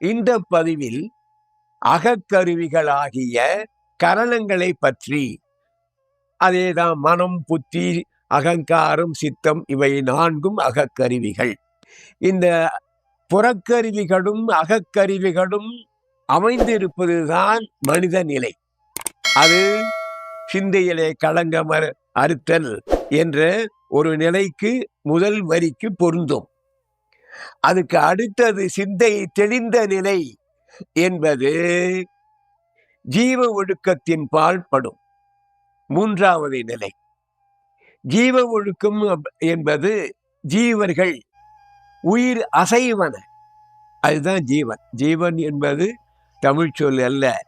இந்த பதிவில் அகக்கருவிகளாகிய கரணங்களை பற்றி அதேதான் மனம் புத்தி அகங்காரம் சித்தம் இவை நான்கும் அகக்கருவிகள். இந்த புறக்கருவிகளும் அகக்கருவிகளும் அமைந்திருப்பதுதான் மனித நிலை. அது சிந்தையிலே களங்கமர் அறுத்தல் என்ற ஒரு நிலைக்கு முதல் வரிக்கு பொருந்தும். அதுக்கு அடுத்தது சிந்தை தெளிந்த நிலை என்பது ஜீவ ஒழுக்கத்தின் பால்படும் மூன்றாவது நிலை. ஜீவ ஒழுக்கம் என்பது ஜீவர்கள் உயிர் அசைவன. அதுதான் ஜீவன். ஜீவன் என்பது தமிழ் சொல் அல்ல.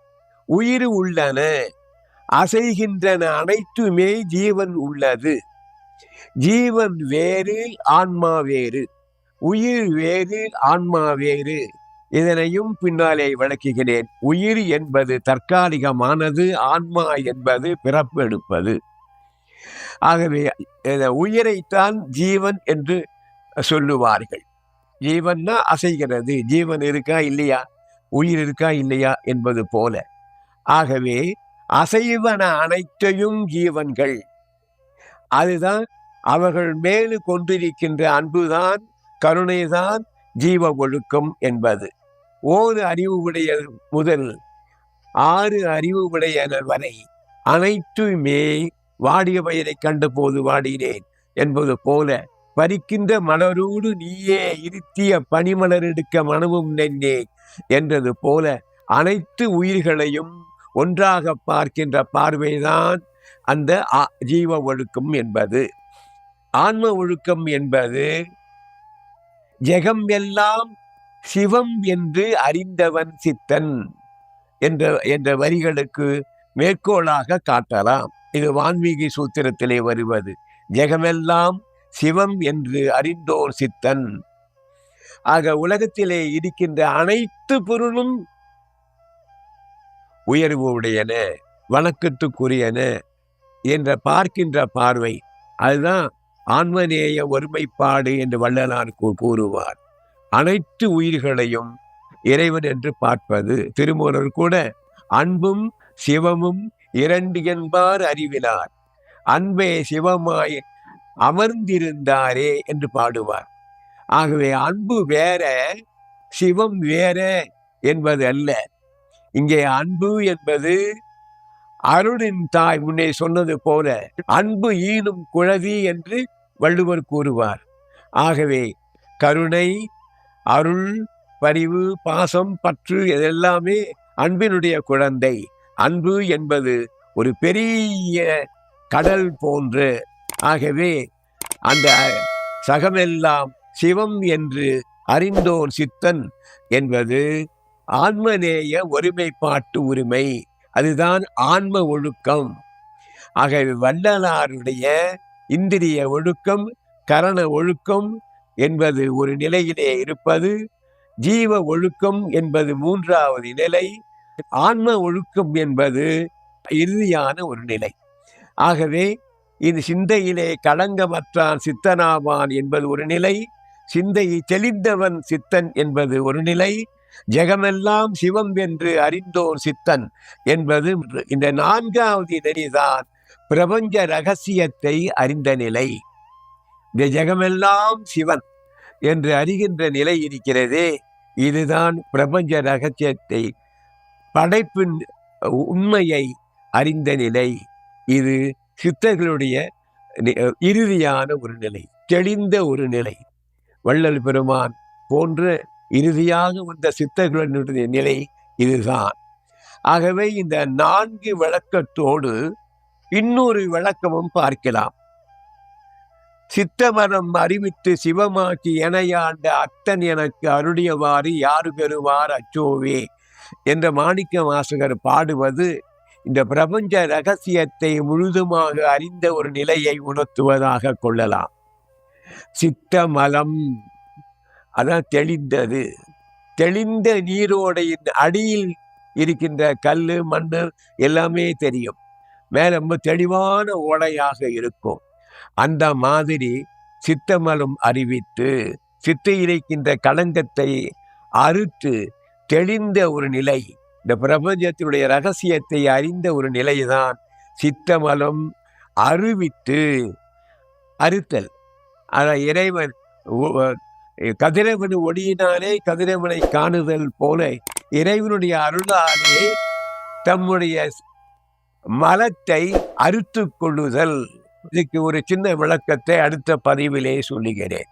உயிர் உள்ளன. அசைகின்றன அனைத்துமே ஜீவன் உள்ளது. ஜீவன் வேறு ஆன்மா வேறு. உயிர் வேறு ஆன்மா வேறு. இதனையும் பின்னாலே விளக்குகிறேன். உயிர் என்பது தற்காலிகமானது ஆன்மா என்பது பிறப்பெடுப்பது. ஆகவே உயிரைத்தான் ஜீவன் என்று சொல்லுவார்கள். ஜீவன்னா அசைகிறது. ஜீவன் இருக்கா இல்லையா? உயிர் இருக்கா இல்லையா என்பது போல. ஆகவே அசைவன அனைத்தையும் ஜீவன்கள். அதுதான் அவர்கள் மேலு கொண்டிருக்கின்ற அன்புதான் கருணைதான் ஜீவ ஒழுக்கம் என்பது. ஓரு அறிவு உடைய முதல் ஆறு அறிவு உடையனர் வரை அனைத்துமே வாடிய பயிரை கண்டபோது வாடினேன் என்பது போல பறிக்கின்ற மலரோடு நீயே இருத்திய பனிமலர் எடுக்க மனமும் நின்றேன் என்றது போல அனைத்து உயிர்களையும் ஒன்றாக பார்க்கின்ற பார்வைதான் அந்த ஜீவ ஒழுக்கம் என்பது. ஆன்ம ஒழுக்கம் என்பது ஜெகம் எல்லாம் சிவம் என்று அறிந்தவன் சித்தன் என்ற என்ற வரிகளுக்கு மேற்கோளாக காட்டலாம். இது வான்மீகி சூத்திரத்திலே வருவது. ஜெகமெல்லாம் சிவம் என்று அறிந்தோர் சித்தன். ஆக உலகத்திலே இருக்கின்ற அனைத்து பொருளும் உயர்வு உடையன வணக்கத்துக்குரியன என்ற பார்க்கின்ற பார்வை. அதுதான் ஆன்மநேய ஒருமைப்பாடு என்று வள்ளலார் கூ- கூறுவார். அனைத்து உயிர்களையும் இறைவன் என்று பார்ப்பது திருமூலர் கூட அன்பும் சிவமும் இரண்டு என்பார் அறிவினார் அன்பே சிவமாய் அமர்ந்திருந்தாரே என்று பாடுவார். ஆகவே அன்பு வேற சிவம் வேற என்பது அல்ல. இங்கே அன்பு என்பது அருளின் தாய் முன்னே சொன்னது போல அன்பு ஈனும் குழவி என்று வள்ளுவர் கூறுவார். ஆகவே கருணை அருள் பரிவு பாசம் பற்று இதெல்லாமே அன்பினுடைய குழந்தை. அன்பு என்பது ஒரு பெரிய கடல் போன்று. ஆகவே அந்த சகமெல்லாம் சிவம் என்று அறிந்தோர் சித்தன் என்பது ஆன்மநேய ஒருமைப்பாட்டு உரிமை. அதுதான் ஆன்ம ஒழுக்கம். ஆகவே வள்ளலாருடைய இந்திரிய ஒழுக்கம் கரண ஒழுக்கம் என்பது ஒரு நிலையிலே இருப்பது ஜீவ ஒழுக்கம் என்பது மூன்றாவது நிலை ஆன்ம ஒழுக்கம் என்பது இறுதியான ஒரு நிலை. ஆகவே இது சிந்தையிலே களங்கமற்றான் சித்தனாவான் என்பது ஒரு நிலை சிந்தையை தெளிந்தவன் சித்தன் என்பது ஒரு நிலை ஜெகமெல்லாம் சிவம் என்று அறிந்தோர் சித்தன் என்பது இந்த நான்காவது நெறிதான் பிரபஞ்ச ரகசியத்தை அறிந்த நிலை. இந்த ஜெகமெல்லாம் சிவன் என்று அறிகின்ற நிலை இருக்கிறதே. இதுதான் பிரபஞ்ச ரகசியத்தை படைப்பின் உண்மையை அறிந்த நிலை. இது சித்தர்களுடைய இறுதியான ஒரு நிலை தெளிந்த ஒரு நிலை. வள்ளல் பெருமான் போன்ற இறுதியாக வந்த சித்தர்களுடைய நிலை இதுதான். ஆகவே இந்த நான்கு விளக்கத்தோடு இன்னொரு விளக்கமும் பார்க்கலாம். சித்தமரம் அறிவித்து சிவமாக்கி எனையாண்ட அத்தன் எனக்கு அருடையவாறு யாரு பெறுவார் அச்சோவே என்ற மாணிக்க வாசகர் பாடுவது இந்த பிரபஞ்ச ரகசியத்தை முழுதுமாக அறிந்த ஒரு நிலையை உணர்த்துவதாக கொள்ளலாம். சித்தமலம் அதான் தெளிந்தது. தெளிந்த நீரோடையின் அடியில் இருக்கின்ற கல் மண்ணு எல்லாமே தெரியும். மேல ரொம்ப தெளிவான ஓடையாக இருக்கும். அந்த மாதிரி சித்தமலம் அறிவித்து சித்து இருக்கின்ற களங்கத்தை அறுத்து தெளிந்த ஒரு நிலை இந்த பிரபஞ்சத்தினுடைய ரகசியத்தை அறிந்த ஒரு நிலைதான் சித்தமலம் அறிவித்து அறுத்தல். அத இறைவன் கதிரவன் ஒளியினாலே கதிரவனை காணுதல் போல இறைவனுடைய அருளாலே தம்முடைய மலத்தை அறுத்து கொள்ளுதல். இதுக்கு ஒரு சின்ன விளக்கத்தை அடுத்த பதிவிலே சொல்லுகிறேன்.